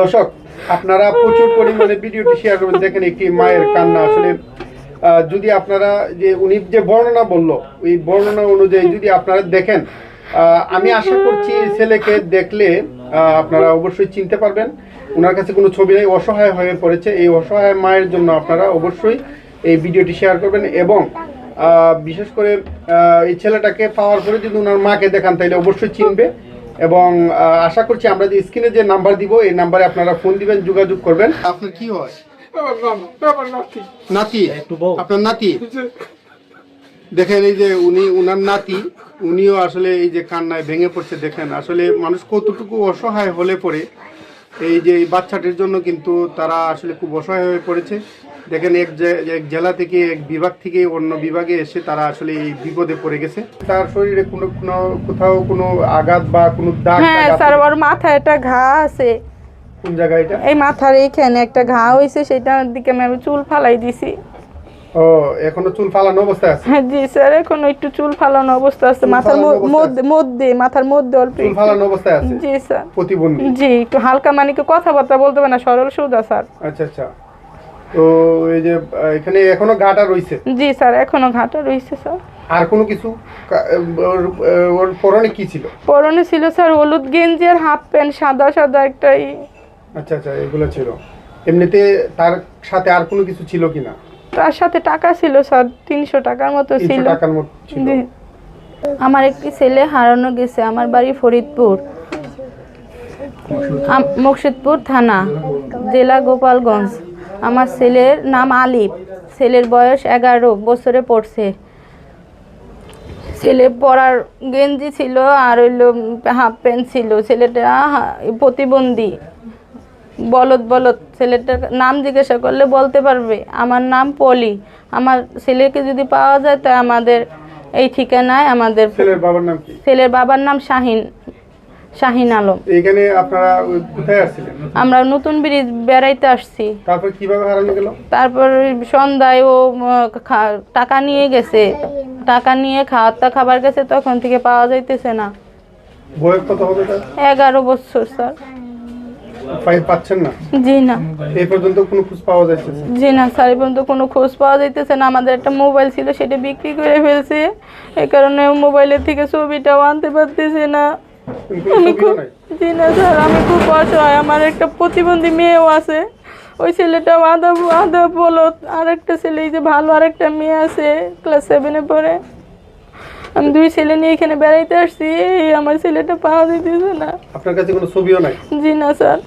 দর্শক, আপনারা প্রচুর পরিমাণে ভিডিওটি শেয়ার করবেন। দেখেন একটি মায়ের কান্না। আসলে যদি আপনারা যে, উনি যে বর্ণনা বলল ওই বর্ণনা অনুযায়ী যদি আপনারা দেখেন আমি আশা করছি ছেলেকে দেখলে আপনারা অবশ্যই চিনতে পারবেন। ওনার কাছে কোনো ছবি নেই, অসহায় হয়ে পড়েছে। এই অসহায় মায়ের জন্য আপনারা অবশ্যই এই ভিডিওটি শেয়ার করবেন এবং বিশেষ করে এই ছেলেটাকে পাওয়ার পরে যদি ওনার মাকে দেখান, তাহলে অবশ্যই চিনবে। এবং আশা করছি আমরা যে স্ক্রিনে যে নাম্বার দিব এই নাম্বারে আপনারা ফোন দিবেন যোগাযোগ করবেন। আপনার কি হয়? নাতি। নাতি? আপনার নাতি? দেখেন এই যে উনি উনার নাতি উনিও আসলে এই যে কান্নায় ভেঙে পড়ছে দেখেন। আসলে মানুষ কতটুকু অসহায় হলে পরে এই যে এই বাচ্চাটির জন্য কিন্তু তারা আসলে খুব অসহায় হয়ে পড়েছে। দেখেন এক এক জেলা থেকে এক বিভাগ থেকে অন্য বিভাগে এসে তারা আসলে এই বিপদে পড়ে গেছে। তার শরীরে কোনো কোনো কোথাও কোনো আঘাত বা কোনো দাগ হ্যাঁ স্যার ওর মাথায় একটা ঘা আছে। কোন জায়গায় এটা? এই মাথার এইখানে একটা ঘা হয়েছে সেটার দিকে আমি চুল ফালাই দিছি। ও এখনও চুল ফালানো অবস্থা আছে? হ্যাঁ জি স্যার এখন একটু চুল ফালানো অবস্থা আছে। মাথার মধ্যে মধ্যে মাথার মধ্যে অল্প চুল। ফালানো অবস্থায় আছে? জি স্যার। প্রতিবন্ধী? জি একটু হালকা মানে কি কথাবার্তা বলতে পারে না সরল সুদা স্যার। আচ্ছা আচ্ছা। তো এই যে এখানে এখনও গাটা রয়েছে জি স্যার এখনও ঘাটা রয়েছে স্যার। আর কোনো কিছু? ওর ওর পরনে কি ছিল? পরনে ছিল স্যার হলুদ গেঞ্জি আর হাফ প্যান্ট সাদা সাদা একটা ই। আচ্ছা আচ্ছা এগুলো ছিল। এমনিতে তার সাথে আর কোনো কিছু ছিল কিনা তার সাথে টাকা ছিল স্যার তিনশো টাকার মতো ছিল। টাকার মতো ছিল। আমার একটি ছেলে হারানো গেছে আমার বাড়ি ফরিদপুর। মুর্শিদপুর থানা জেলা গোপালগঞ্জ। আমার ছেলের নাম আলিফ। ছেলের বয়স এগারো বছরে পড়ছে। ছেলে পড়ার গেঞ্জি ছিল আর হইল হাফ প্যান্ট ছিল। ছেলেটা প্রতিবন্ধী। বলদ বলদ। ছেলেটার নাম জিজ্ঞাসা করলে বলতে পারবে আমার নাম পলি। আমার ছেলেকে যদি পাওয়া যায় তা আমাদের এই ঠিকানায় আমাদের ছেলের বাবার নাম কি? ছেলের বাবার নাম শাহিন। শাহিন আলম। এখানে আপনারা কোথায় আসছিলেন? আমরা নতুন ব্রিজ বেড়াইতে আসছি। তারপর কীভাবে হারানো গেল? তারপর সন্ধ্যায় ও টাকা নিয়ে গেছে। টাকা নিয়ে খাওয়ার খাবার গেছে তখন থেকে পাওয়া যাইতেছে না। বয়স কত হবে তার? এগারো বছর স্যার। পাচ্ছেন না? জি না। এই পর্যন্ত কোনো খোঁজ পাওয়া যাচ্ছে জি না স্যার এই পর্যন্ত কোনো খোঁজ পাওয়া যাইতেছে না। আমাদের একটা মোবাইল ছিল সেটা বিক্রি করে ফেলছে। এই কারণে মোবাইলের থেকে ছবিটাও আনতে পারতেছে না। আমি খুব জি না স্যার আমি খুব অসহায়। আমার একটা প্রতিবন্ধী মেয়েও আছে। ওই ছেলেটাও আধা আধা বলত আর একটা ছেলে এই যে ভালো আর একটা মেয়ে আছে ক্লাস সেভেনে পড়ে। আমি দুই ছেলে নিয়ে এখানে বেড়াইতে আসছি। এই আমার ছেলেটা পাওয়া দিতেছে না। আপনার কাছে কোনো ছবিও নাই? জি না স্যার।